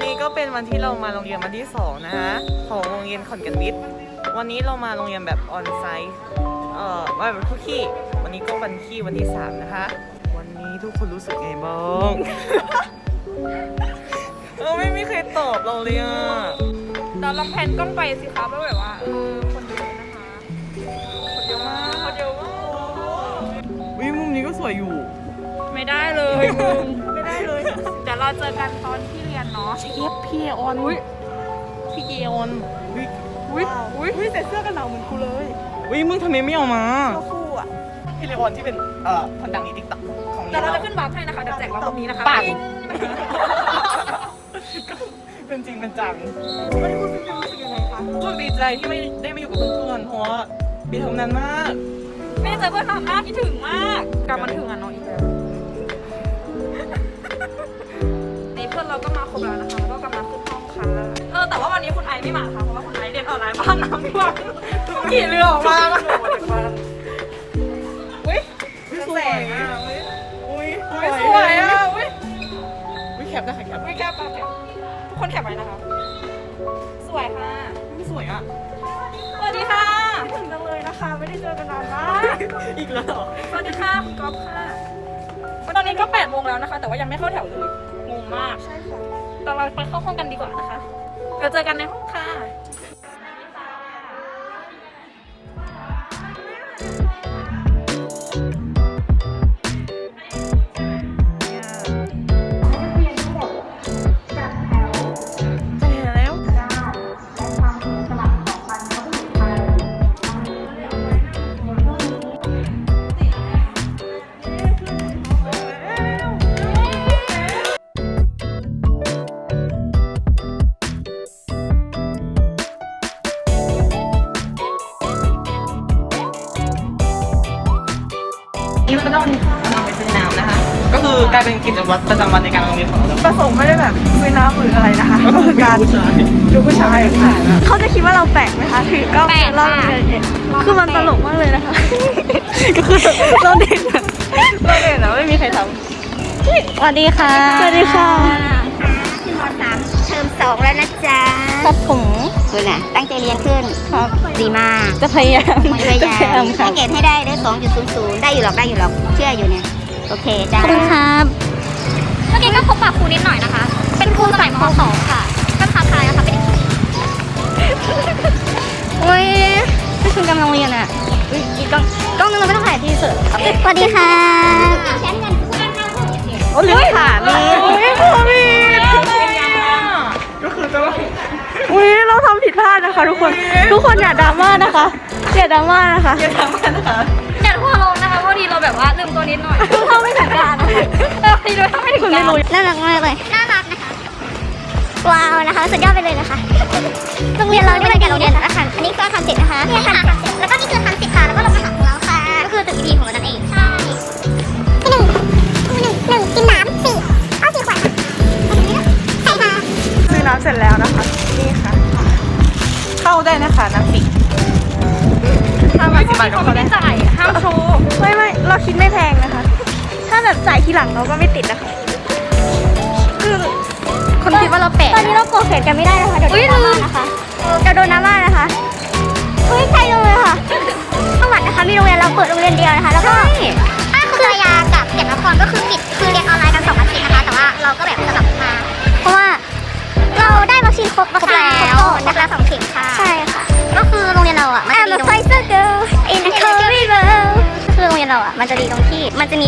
เป็นวันที่เรามาโรงเรียนวันที่สองนะคะของโรงเรียนขอนแก่นวิทย์วันนี้เรามาโรงเรียนแบบออนไซต์เอ่อว่าแบบทุกที่วันนี้ก็วันที่วันที่สามนะคะ วันนี้ทุกคนรู้สึกไงบ้างเออไม่มีใครตอบเราเลยอะเราลองแพนกล้องไปสิคะว่าแบบว่าเออคนเยอะนะคะคนเยอะมากคนเยอะมากวิมุมนี้ก็สวยอยู่ ไม่ได้เลยมึงไม่ได้เลยเดี๋ยวเราเจอกันตอนที่เรีย นเนาะเชฟพี่ออนอุ้ยพี่เอออนอุ้ยอุ้ยอุ้ยอุ้ยใส่เสื้อกันหนาวเหมือนกูเลยอุ้ยมึงทำไมไม่เอามาก็คู่อะพี่เลออนที่เป็นเอ่อคนดังในติ๊กต็อกของแต่เราจะขึ้นวาร์ปให้นะคะเดี๋ยวแจกวาร์ปตรงนี้นะคะปากปิ๊งเป็นจริงเป็นจังไม่ได้พูดเป็นรู้สึกยังไงคะรู้สึกดีใจที่ไม่ได้มาอยู่กับเพื่อนๆเพราะว่าปีทำนานมากไม่ได้เจอเพื่อนนานมากคิดถึงมากกลับมาถึงอะเนาะอีก เราก็มาครบแล้วนะคะแล้วก็กำลังขึ้นห้องค่ะเออแต่ว่าวันนี้คุณไอไม่มาค่ะเพราะว่าคุณไอเรียนออนไลน์บ้านน้ำท่วมขี่เรือออกมาอุ้ยสวยอะอุ้ยอุ้ยสวยอะอุ้ยอุ้ยแคปได้ค่ะแคปไม่แคปะแคบทุกคนแคบไว้นะคะ สวยค่ะอุ้ยสวยอะสวัสดีค่ะถึงจังเลยนะคะ ไม่ได้เจอกันนานมากอีกแล้วเหรอสวัสดีค่ะคุณก๊อฟค่ะตอนนี้ก็8โมงแล้วนะคะ แต่ว่ายังไม่เข้าแถวเลย เราไปเข้าห้องกันดีกว่านะคะเราเจอกันในห้องค่ะ นี่เราก็ต้องกำลังไปซื้อน้ำนะคะ ก็คือกลายเป็นกิจวัตรประจำวันในการโรงเรียนของเราแล้วประสงค์ไม่ได้แบบซื้อน้ำหรืออะไรนะคะก็คือการผู้ชายดูผู้ชายค่ะเขาจะคิดว่าเราแปลกไหมคะ ถือกล้องแปลกเราค่ะเนี่ยคือมันตลกมากเลยนะคะ ก็คือเราเด่นอะเราเด่นนะไม่มีใครทสวัสดีค่ะสวัสดีค่ะขึ้นมสามเทอมสองแล้วนะจ๊ะ ครับผม คุณน่ะตั้งใจเรียนขึ้นครับดีมากจะพยายามพยายาจะพยายามมครัให้บเกรดให้ได้ได้สองจุดศูนย์ศูนย์ได้อยู่หรอกได้อยู่หรอกเชื่ออยู่เนี่ยโอเคจ้าขอบคุณครับเมื่อกี้ก็พบปะครูนิดหน่อยนะคะ เป็นครูสมัยม .2 ค่ะก็ท้าทายนะคะเป็นโอ้ยไม่ถึงกำลังเรียนอะอุ๊ยอีกกล้องกล้องนึงเราไม่ต้องถ่ายที่เสิร์ฟสวัสดีค่ะโอ้ลืมถ่านเลยอุ้ยพอมีก็คือจะว่าอุ้ยเราทำผิ ดพลาดนะคะ ทุกคน ทุกคนอย่าดราม่านะคะอย่าดราม่านะคะอย่าทำมันนะคะอย่าทั่วลงนะคะพอดีเราแบบว่าลืมตัวนิดหน่อยคือเข้าไม่ถึงการนะคะเออพอดีเราทำไม่ถึงคุณกาไม่รรู้น่ารักมากเลยน่ารักนะคะว้าวนะคะสุดยอดไปเลยนะคะโรงเรียนเราไม่เหมือนกับโรงเรียนอาคารอันนี้ก็อาคารเจ็ดนะคะนี่อาคารแล้วก็นี่คืออาคารสิบค่ะแล้วก็โรงอาหารของเราค่ะก็คือตึกอีพีของเรานั่นเอง ห้าบาทสิบบาทก็เขาเข้าไม่ได้ได้จ่ายห้ามโชว์ไม่ไม่เราคิดไม่แพงนะคะ ถ้าแบบจ่ายทีหลังเราก็ไม่ติดนะคะ คือคนคิดว่าเราแปลกตอนนี้เราโกรธเกลียดกันไม่ได้นะคะเดี๋ยวโดนดราม่านะคะเดี๋ยวโดนดราม่านะคะอุ้ยใช่เลยค่ะจังหวัดนะคะมีโรงเรียนเราเปิดโรงเรียนเดียวนะคะ แล้วก็ถ้าคือระยากับเกียรตินครก็คือปิดคือเรียนออนไลน์กันสองอาทิตย์นะคะ แต่ว่าเราก็แบบสลับมา เพราะว่าเราได้วัคซีนครบวัคซีนครบแล้วนะคะสองเข็มค่ะ ใช่ค่ะ ก็คือโรงเรียนเราอะมันจะดีตรง Pfizer girl in เรียนเราอะมันจะดีตรงที่มันจะมี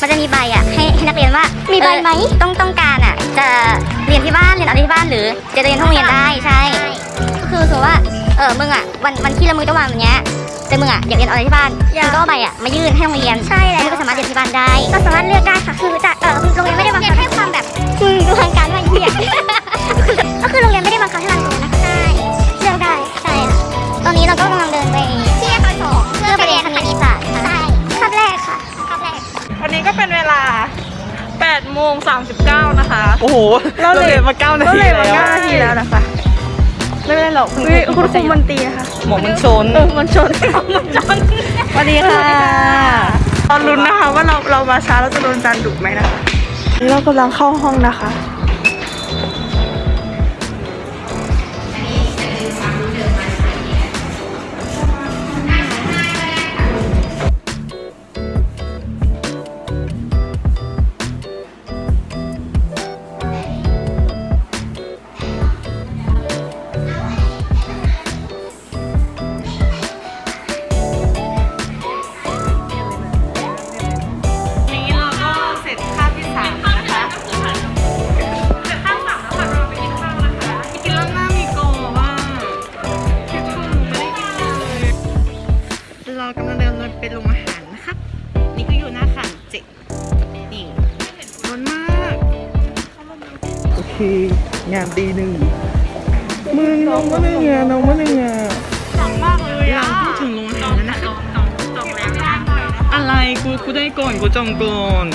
มันจะมีใบอะให้ให้นักเรียนว่า มีใบไหมต้องต้องการอะ จะเรียนที่บ้านเรียนอะไรที่บ้านหรือ จะเรียนที่โรงเรียนได้ใช่ก็คือสมมติว่าเออมึงอะวันวันที่ละมึงต้องวางอย่างเงี้ยแต่มึงอะอยากเรียนอะไรที่บ้านมึงก็เอาใบอะมายื่นให้โรงเรียนใช่แล้วมึงก็สามารถเรียนที่บ้านได้ ก็สามารถเลือกได้ค่ะ คือจะเออโรงเรียนไม่ได้บังคับให้ความแบบมึงดูทางการว่าเหี้ย ลา8โมง39 นะคะ โอ้โหเราเลยนมาเก้านาก็ทีเลยแล้มาวเก้านาทีแล้วนะคะ ไม่เป็นไรหรอกคุณคุณครูมันตรีนะคะหมอมันชน เออมันชนมันชนสวัสดีค่ะ ตอนลุ้นนะคะว่าเราเรามาช้าเราจะโดนจันดุไหมนะคะนี่เรากำลังเข้าห้องนะคะ งานตีหนึ่งมึงน้องมาได้ไงน้องมาได้ไงดังมากเลยอะพูดถึงโรงอาหารแล้วนะจองจองจองแล้วได้หน่อยนะอะไรกูกูได้ก่อนกูจองก่อน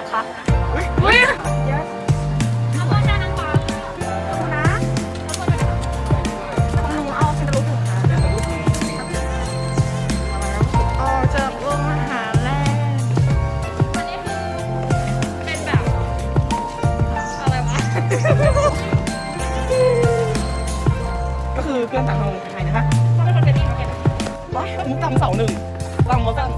ปหนึ่งค่ะออกจากโรงอาหารแล้วอันนี้คือเป็นแบบอะไรวะก็คือเพื่อนต่างเราไทยนะคะเขาเป็นคนเป็นดีมาร์เก็ตว้ายมึงจำเสาหนึ่งจำมาจำเสา